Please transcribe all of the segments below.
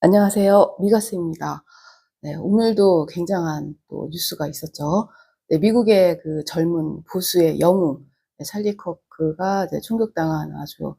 안녕하세요. 미가스입니다. 네, 오늘도 굉장한 또 뉴스가 있었죠. 네, 미국의 그 젊은 보수의 영웅, 네, 찰리 커크가 이제 총격당한 아주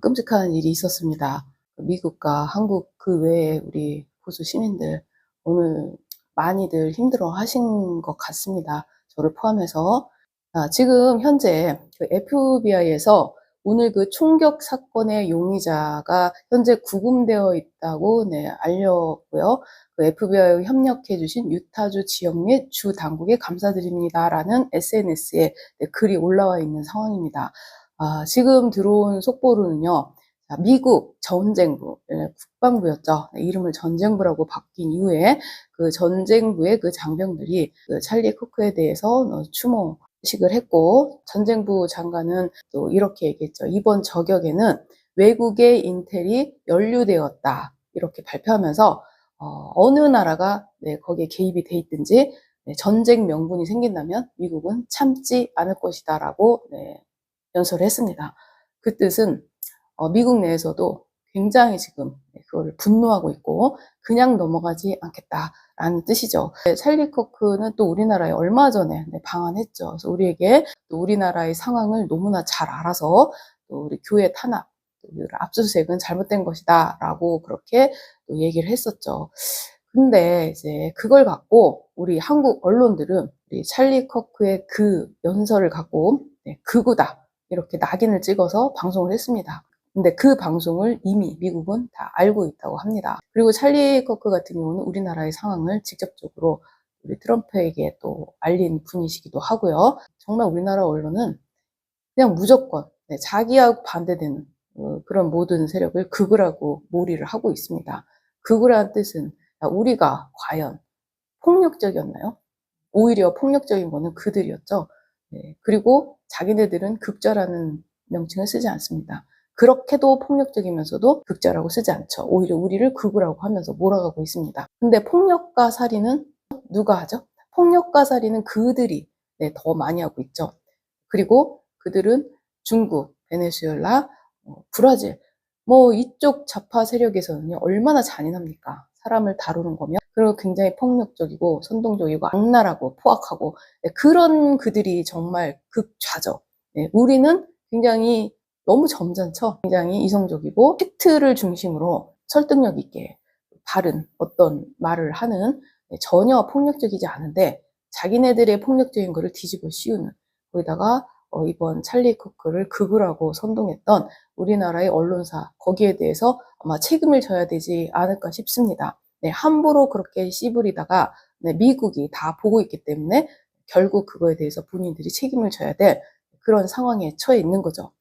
끔찍한 일이 있었습니다. 미국과 한국 그 외에 우리 보수 시민들 오늘 많이들 힘들어 하신 것 같습니다. 저를 포함해서. 아, 지금 현재 그 FBI에서 오늘 그 총격 사건의 용의자가 현재 구금되어 있다고 네, 알렸고요. 그 FBI 협력해 주신 유타주 지역 및 주 당국에 감사드립니다라는 SNS에 네, 글이 올라와 있는 상황입니다. 아, 지금 들어온 속보로는요. 자, 미국 전쟁부, 네, 국방부였죠. 네, 이름을 전쟁부라고 바뀐 이후에 그 전쟁부의 그 장병들이 그 찰리 코크에 대해서 어, 추모 식을 했고 전쟁부 장관은 또 이렇게 얘기했죠. 이번 저격에는 외국의 인텔이 연루되었다. 이렇게 발표하면서 어, 느 나라가 네, 거기에 개입이 돼 있든지 네, 전쟁 명분이 생긴다면 미국은 참지 않을 것이다라고 네, 연설을 했습니다. 그 뜻은 어, 미국 내에서도 굉장히 지금 그걸 분노하고 있고 그냥 넘어가지 않겠다 라는 뜻이죠. 찰리 커크는 또 우리나라에 얼마 전에 방한했죠. 그래서 우리에게 또 우리나라의 상황을 너무나 잘 알아서 또 우리 교회 탄압, 압수수색은 잘못된 것이다 라고 그렇게 또 얘기를 했었죠. 근데 이제 그걸 갖고 우리 한국 언론들은 우리 찰리 커크의 그 연설을 갖고 네, 극우다 이렇게 낙인을 찍어서 방송을 했습니다. 근데 그 방송을 이미 미국은 다 알고 있다고 합니다. 그리고 찰리 커크 같은 경우는 우리나라의 상황을 직접적으로 우리 트럼프에게 또 알린 분이시기도 하고요. 정말 우리나라 언론은 그냥 무조건 네, 자기하고 반대되는 어, 그런 모든 세력을 극우라고 몰이를 하고 있습니다. 극우라는 뜻은 우리가 과연 폭력적이었나요? 오히려 폭력적인 거는 그들이었죠. 네, 그리고 자기네들은 극자라는 명칭을 쓰지 않습니다. 그렇게도 폭력적이면서도 극자라고 쓰지 않죠. 오히려 우리를 극우라고 하면서 몰아가고 있습니다. 근데 폭력과 살인은 누가 하죠? 폭력과 살인은 그들이 네, 더 많이 하고 있죠. 그리고 그들은 중국, 베네수엘라, 어, 브라질, 뭐 이쪽 좌파 세력에서는요 얼마나 잔인합니까? 사람을 다루는 거면 그리고 굉장히 폭력적이고 선동적이고 악랄하고 포악하고 네, 그런 그들이 정말 극좌죠. 네, 우리는 굉장히 너무 점잖죠. 굉장히 이성적이고 팩트를 중심으로 설득력 있게 바른 어떤 말을 하는 네, 전혀 폭력적이지 않은데 자기네들의 폭력적인 것을 뒤집어 씌우는 거기다가 어, 이번 찰리 커크를 극우라고 선동했던 우리나라의 언론사 거기에 대해서 아마 책임을 져야 되지 않을까 싶습니다. 네, 함부로 그렇게 씨부리다가 네, 미국이 다 보고 있기 때문에 결국 그거에 대해서 본인들이 책임을 져야 될 그런 상황에 처해 있는 거죠.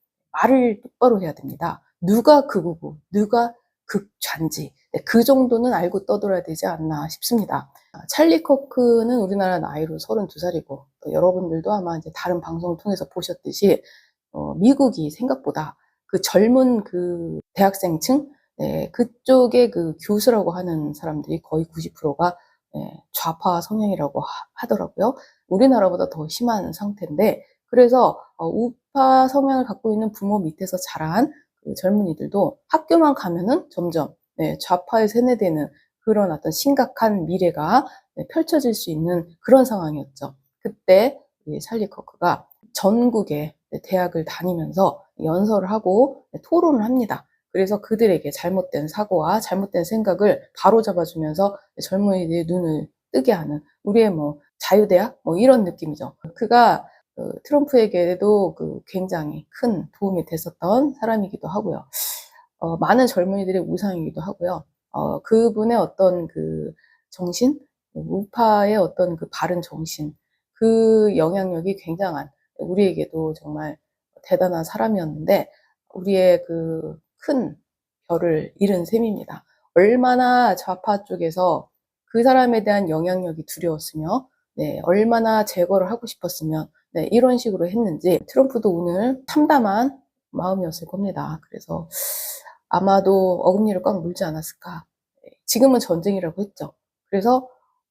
말을 똑바로 해야 됩니다. 누가 극우고 누가 극좌인지 네, 그 정도는 알고 떠들어야 되지 않나 싶습니다. 아, 찰리 커크는 우리나라 나이로 32살이고 여러분들도 아마 이제 다른 방송을 통해서 보셨듯이 어, 미국이 생각보다 그 젊은 그 대학생층 네, 그쪽에 그 교수라고 하는 사람들이 거의 90%가 네, 좌파 성향이라고 하, 더라고요 우리나라보다 더 심한 상태인데 그래서 어, 우파 성향을 갖고 있는 부모 밑에서 자란 그 젊은이들도 학교만 가면은 점점 네, 좌파에 세뇌되는 그런 어떤 심각한 미래가 네, 펼쳐질 수 있는 그런 상황이었죠. 그때 찰리 커크가 전국의 대학을 다니면서 연설을 하고 네, 토론을 합니다. 그래서 그들에게 잘못된 사고와 잘못된 생각을 바로 잡아주면서 젊은이들의 눈을 뜨게 하는 우리의 뭐 자유대학 뭐 이런 느낌이죠. 그가 그 트럼프에게도 그 굉장히 큰 도움이 됐었던 사람이기도 하고요. 어, 많은 젊은이들의 우상이기도 하고요. 어, 그분의 어떤 그 정신, 우파의 어떤 그 바른 정신, 그 영향력이 굉장한 우리에게도 정말 대단한 사람이었는데 우리의 그 큰 별을 잃은 셈입니다. 얼마나 좌파 쪽에서 그 사람에 대한 영향력이 두려웠으며, 네, 얼마나 제거를 하고 싶었으면 네, 이런 식으로 했는지 트럼프도 오늘 참담한 마음이었을 겁니다. 그래서 아마도 어금니를 꽉 물지 않았을까. 네, 지금은 전쟁이라고 했죠. 그래서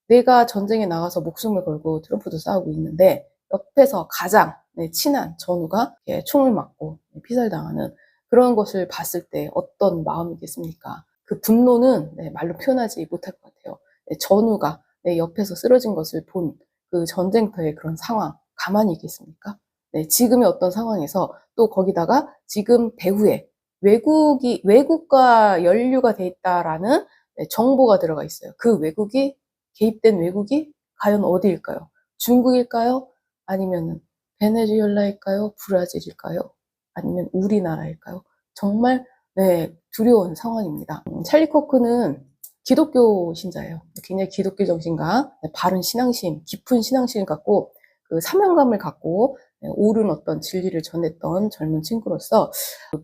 내가 전쟁에 나가서 목숨을 걸고 트럼프도 싸우고 있는데 옆에서 가장 네, 친한 전우가 총을 맞고 피살당하는 그런 것을 봤을 때 어떤 마음이겠습니까? 그 분노는 네, 말로 표현하지 못할 것 같아요. 네, 전우가 내 옆에서 쓰러진 것을 본 그 전쟁터의 그런 상황 가만히 있겠습니까? 네, 지금의 어떤 상황에서 또 거기다가 지금 배후에 외국이 외국과 연류가 돼 있다라는 네, 정보가 들어가 있어요. 그 외국이 개입된 외국이 과연 어디일까요? 중국일까요? 아니면 베네수엘라일까요? 브라질일까요? 아니면 우리나라일까요? 정말 네, 두려운 상황입니다. 음, 찰리 코크는 기독교 신자예요. 굉장히 기독교 정신과 네, 바른 신앙심, 깊은 신앙심을 갖고 그 사명감을 갖고 네, 옳은 어떤 진리를 전했던 젊은 친구로서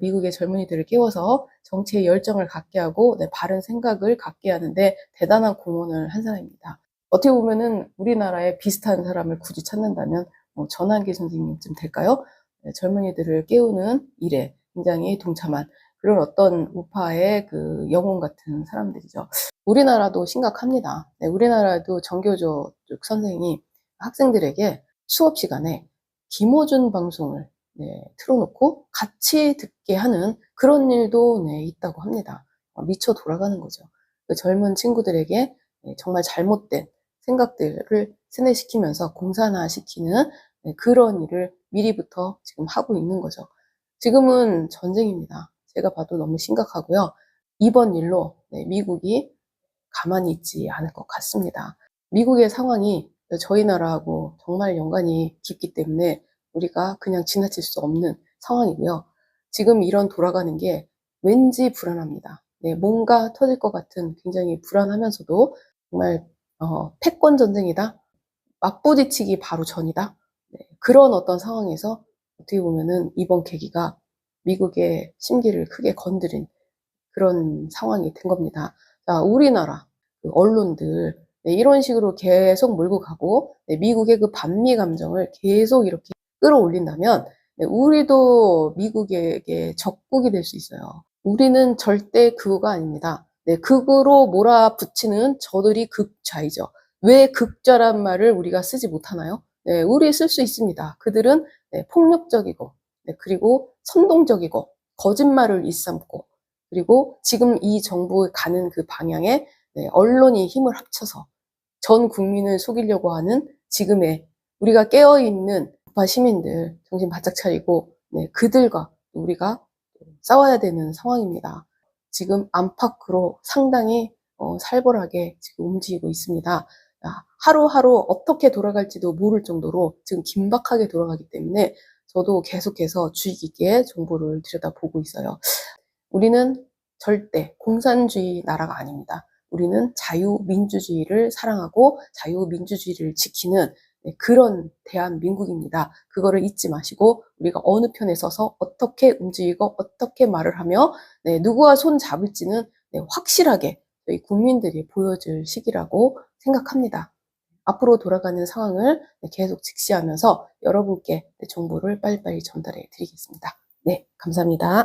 미국의 젊은이들을 깨워서 정치에 열정을 갖게 하고 네, 바른 생각을 갖게 하는데 대단한 공헌을 한 사람입니다. 어떻게 보면은 우리나라에 비슷한 사람을 굳이 찾는다면 뭐 전환기 선생님쯤 될까요? 네, 젊은이들을 깨우는 일에 굉장히 동참한 그런 어떤 우파의 그 영혼 같은 사람들이죠. 우리나라도 심각합니다. 네, 우리나라도 정교조 쪽 선생이 학생들에게 수업 시간에 김어준 방송을 네, 틀어놓고 같이 듣게 하는 그런 일도 네, 있다고 합니다. 어, 미쳐 돌아가는 거죠. 그 젊은 친구들에게 네, 정말 잘못된 생각들을 세뇌시키면서 공산화시키는 네, 그런 일을 미리부터 지금 하고 있는 거죠. 지금은 전쟁입니다. 제가 봐도 너무 심각하고요. 이번 일로 네, 미국이 가만히 있지 않을 것 같습니다. 미국의 상황이 저희 나라하고 정말 연관이 깊기 때문에 우리가 그냥 지나칠 수 없는 상황이고요. 지금 이런 돌아가는 게 왠지 불안합니다. 네, 뭔가 터질 것 같은 굉장히 불안하면서도 정말 어, 패권 전쟁이다. 맞부딪히기 바로 전이다. 네, 그런 어떤 상황에서 어떻게 보면은 이번 계기가 미국의 심기를 크게 건드린 그런 상황이 된 겁니다. 자, 우리나라 그 언론들 네, 이런 식으로 계속 몰고 가고 네, 미국의 그 반미 감정을 계속 이렇게 끌어올린다면 네, 우리도 미국에게 적국이 될 수 있어요. 우리는 절대 극우가 아닙니다. 네, 극으로 몰아붙이는 저들이 극좌이죠. 왜 극좌란 말을 우리가 쓰지 못하나요? 네, 우리 쓸 수 있습니다. 그들은 네, 폭력적이고 네, 그리고 선동적이고 거짓말을 일삼고 그리고 지금 이 정부에 가는 그 방향에 네, 언론이 힘을 합쳐서 전 국민을 속이려고 하는 지금의 우리가 깨어있는 우파 시민들 정신 바짝 차리고 네, 그들과 우리가 싸워야 되는 상황입니다. 지금 안팎으로 상당히 어, 살벌하게 지금 움직이고 있습니다. 야, 하루하루 어떻게 돌아갈지도 모를 정도로 지금 긴박하게 돌아가기 때문에 저도 계속해서 주의 깊게 정보를 들여다보고 있어요. 우리는 절대 공산주의 나라가 아닙니다. 우리는 자유민주주의를 사랑하고 자유민주주의를 지키는 네, 그런 대한민국입니다. 그거를 잊지 마시고 우리가 어느 편에 서서 어떻게 움직이고 어떻게 말을 하며 네, 누구와 손 잡을지는 네, 확실하게 국민들이 보여줄 시기라고 생각합니다. 앞으로 돌아가는 상황을 네, 계속 직시하면서 여러분께 네, 정보를 빨리빨리 전달해 드리겠습니다. 네, 감사합니다.